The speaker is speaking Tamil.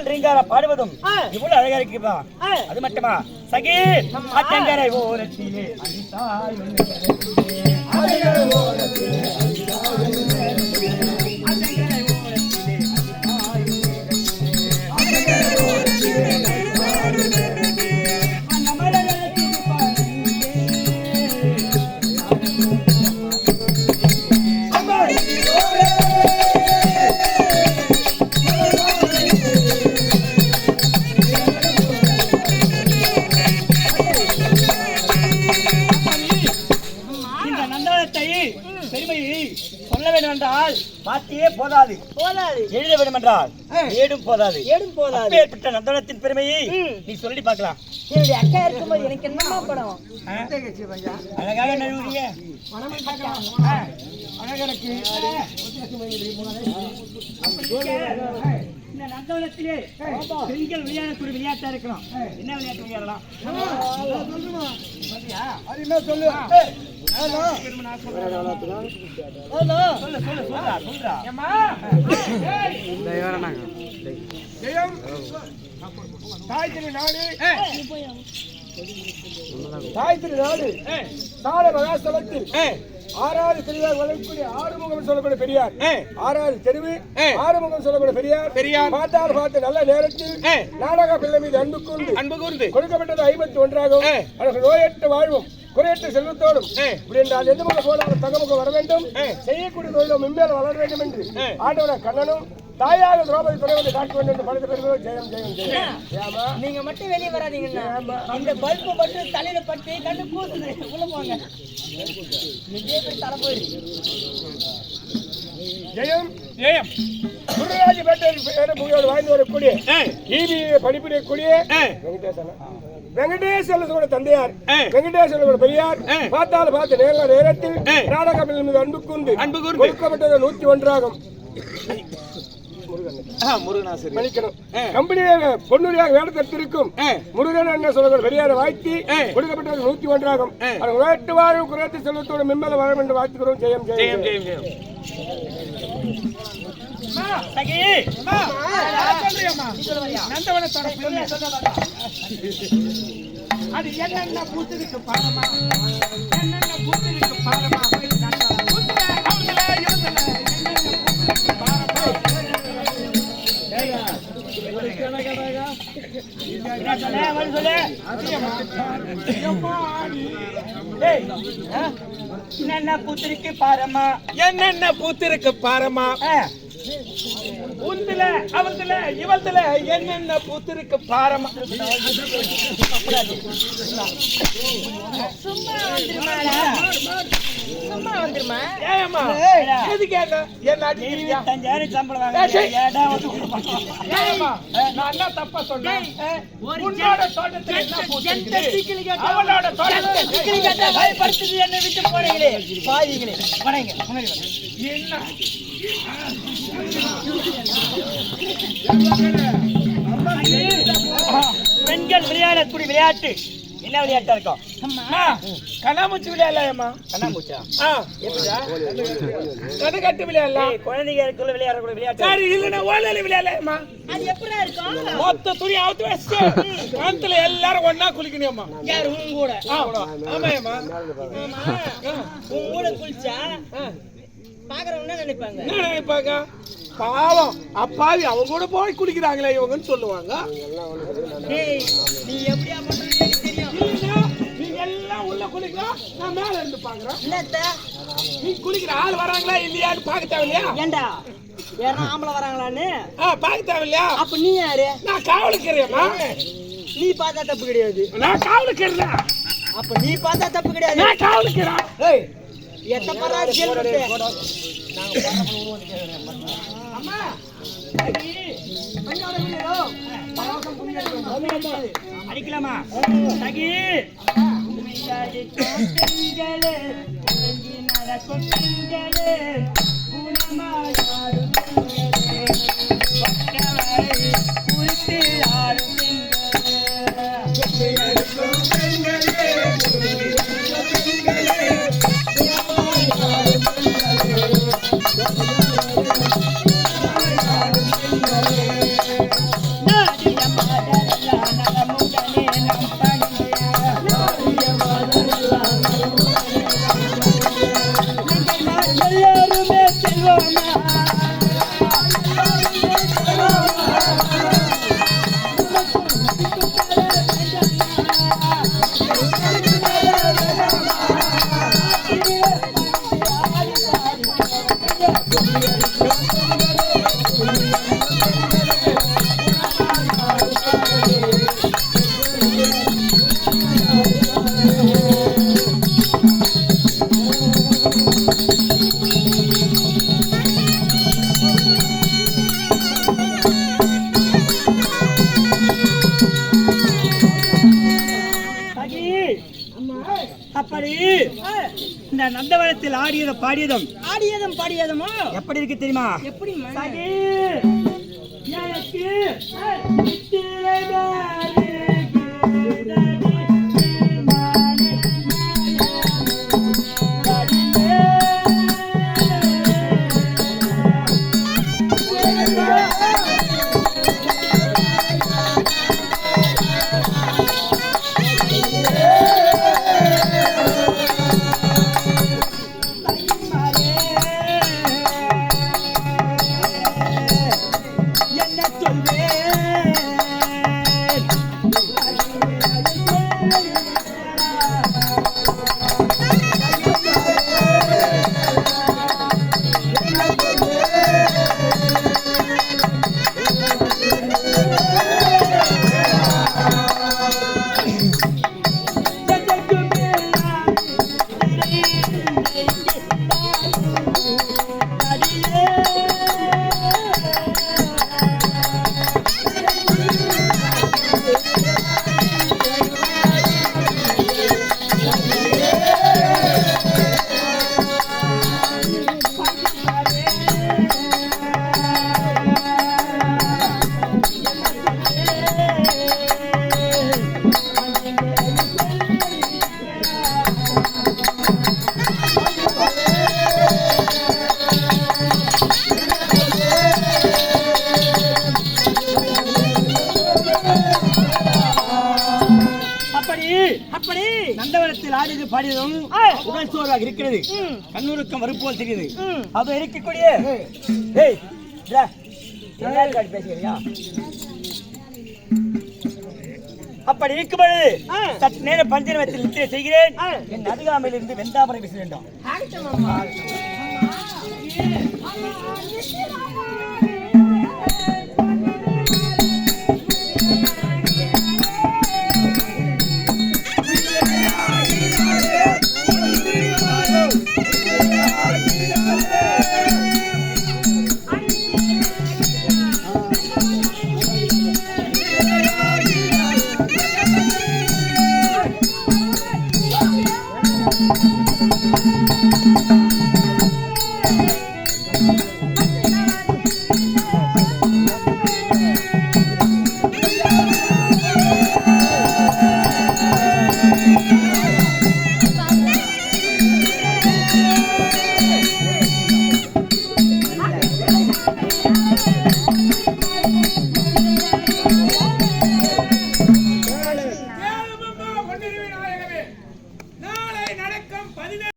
பண்டுகள் ரீங்கார பாடுவதும். இவ்வளவு அழகா இருக்குப்பா. அது மட்டுமா சகி. ஆத்தங்கரை ஓரத்திலே அடித்தாய் போதாது? போதாது. எழுத வேண்டும் என்றால் ஏடும் போதாது. ஏடும் போதாது. அப்பேற்பட்ட நந்தவனத்தின் பெருமையை. நீ சொல்லி பார்க்கலாம். என்னுடைய அக்கா இருக்கும்போது எனக்கு என்னமா படம்? அழகாக நழுவுறிய இந்த நந்தவனத்திலே பெண்கள் விளையாடக்கூடிய விளையாட்டா இருக்கலாம் என்ன விளையாட்டு விளையாடலாம் தாய் திரு நாடு தாய் திரு நாடு சால மகாசலத்தில் ஆறாவது பெரியார் வளர்க்கக்கூடிய ஆறுமுகம் சொல்லக்கூடிய பெரியார். ஆறாவது தெருவு ஆறுமுகம் சொல்லக்கூடிய பெரியார். பெரியார். பார்த்தால் பார்த்து நல்ல நேரத்தில் நாடக பிள்ளை மீது அன்பு கூர்ந்து அன்பு கூர்ந்து. கொடுக்கப்பட்டது ஐம்பத்தி ஒன்றாகும். அவர்கள் நோயற்ற வாழ்வும். குறையற்ற செல்வத்தோடும். இப்படி என்றால் எந்த முகம் போனாலும் தங்கமுகம் வர வேண்டும்? செய்யக்கூடிய தொழிலும் மென்மேலும் வளர வேண்டும் என்று ஆண்டவன கண்ணனும் தாயாக திரௌபதி துறைவதை காட்ட வேண்டும் என்று படுத்த பெறுகிறோம் ஜெயம் ஜெயம். ஜெயம் ஏமா? நீங்க மட்டும் வெளியே வராதீங்கண்ணா. இந்த பல்பு மட்டும் தலையில பட்டு கண்ணு கூசுது. உள்ள போங்க. இதே பேர் தலை போயிடுச்சு ஜெயம்? ஜெயம். குருராஜபேட்டையில் பேர புகழோடு வாழ்ந்து வரக்கூடிய ஈபி படிப்பிடக்கூடிய வெங்கடேசன். வெங்கடேஸ்வர தந்தையார். வெங்கடேஸ்வர பெரியார். பார்த்தால் பார்த்து நேர நேரத்தில் நாடகம் மீது அன்பு கூர்ந்து அன்பு கூர்ந்து. கொடுக்கப்பட்டது ஒன்றாகும் முருகனாசிரி பொன்னுரியாக தத்திருக்கும் முருகன் என்ன சொல்லக்கூடிய பெரியார வாழ்த்தி கொடுக்கப்பட்டது நூற்றி ஒன்றாகும். உலகத்து வாழும் குறைத்து செல்வத்தோடு மெம்மல வாழும் என்று வாழ்த்துக்கிறோம் ஜெயம் ஜெயம் ஜெயம் ஜெயம். ஜெயம் சகி. நந்தவனத்தோட பெருமை அது என்னென்ன பூத்திருக்கு பாருமா என்னென்ன என்னென்ன புத்திரிக்கு பாரம்மா என்னென்ன பூத்திருக்கு பாருமா? உந்துல அவத்துல இவத்துல என்னென்ன பூத்திருக்கு பாருமா? சும்மா வந்துருமா ஏமா எதுக்கு என்ன என்ன இருபத்தஞ்சாயிரம் சம்பளம். ஏம்மா, நான் என்ன தப்பா சொன்னேன்? உன்னோட தோட்டத்துல கேட்டா அவளோட தோட்டத்துல கேட்டா என்னை விட்டு போறீங்களே. வணங்க வாங்க. என்ன? பெண்கள் விளையாடக்கூடிய விளையாட்டு. என்ன விளையாட்டா இருக்கும்? அம்மா, கண்ணாமூச்சி விளையாடலாமா கண்ணாமூச்சா? ஆ. கட்டு விளையாடலாம். ஏய், குழந்தைகளுக்குள்ள விளையாடக்கூடிய விளையாட்டு. சரி இல்லைன்னா ஓலையில விளையாடலாமா? அது எப்படா இருக்கும்? மொத்த துணி அவுத்து வச்சு எல்லாரும் யார் உன் கூட? உன் கூட குளிச்சா? பாக்குறவங்க நினைப்பாங்க? என்ன நினைப்பாங்க? பாவம். அப்பாவி அவங்க கூட போய் குளிக்கிறாங்களே இவங்கன்னு சொல்லுவாங்க. டேய் நீ எப்படியா எல்லாம் உள்ள குளிக்கலாம் நான் மேல இருந்து பாக்குறேன். நீ குளிக்கிற ஆள் வராங்களா இல்லையான்னு பார்க்க தேவையில்லையா? ஏண்டா? யாரும் ஆம்பளை வராங்களான்னு? ஆ பார்க்க தேவையில்லையா? அப்ப நீ யாரு? நான் காவலுக்கிறேம்மா நீ பார்த்தா தப்பு கிடையாது. நான் காவலுக்கிறேன். அப்ப நீ பார்த்தா தப்பு கிடையாது. நான் காவலுக்கிறேன் எத்த பரா கேள்வி அடிக்கலாமா சகி உண்மையாடிக்கும் பெண்களே உறங்கி நடக்கும் பெண்களே குணமாயாடும் பெண்களே Yeah. இந்த நந்தவனத்தில் ஆடியதும் பாடியதும். ஆடியதும் பாடியதுமா? எப்படி இருக்கு தெரியுமா? எப்படி எனக்கு பாடியதும் உடல் சோர்வாக இருக்கிறது கண்ணூருக்கம் வருப்போல் தெரியுது. அது இருக்கக்கூடிய ஏய் பேசுறியா அப்படி இருக்கும்போது சற்று நேரம் பஞ்சனவத்தில் நித்திரை செய்கிறேன் என் அருகாமையில் இருந்து வெந்தாமரை வீச வேண்டும்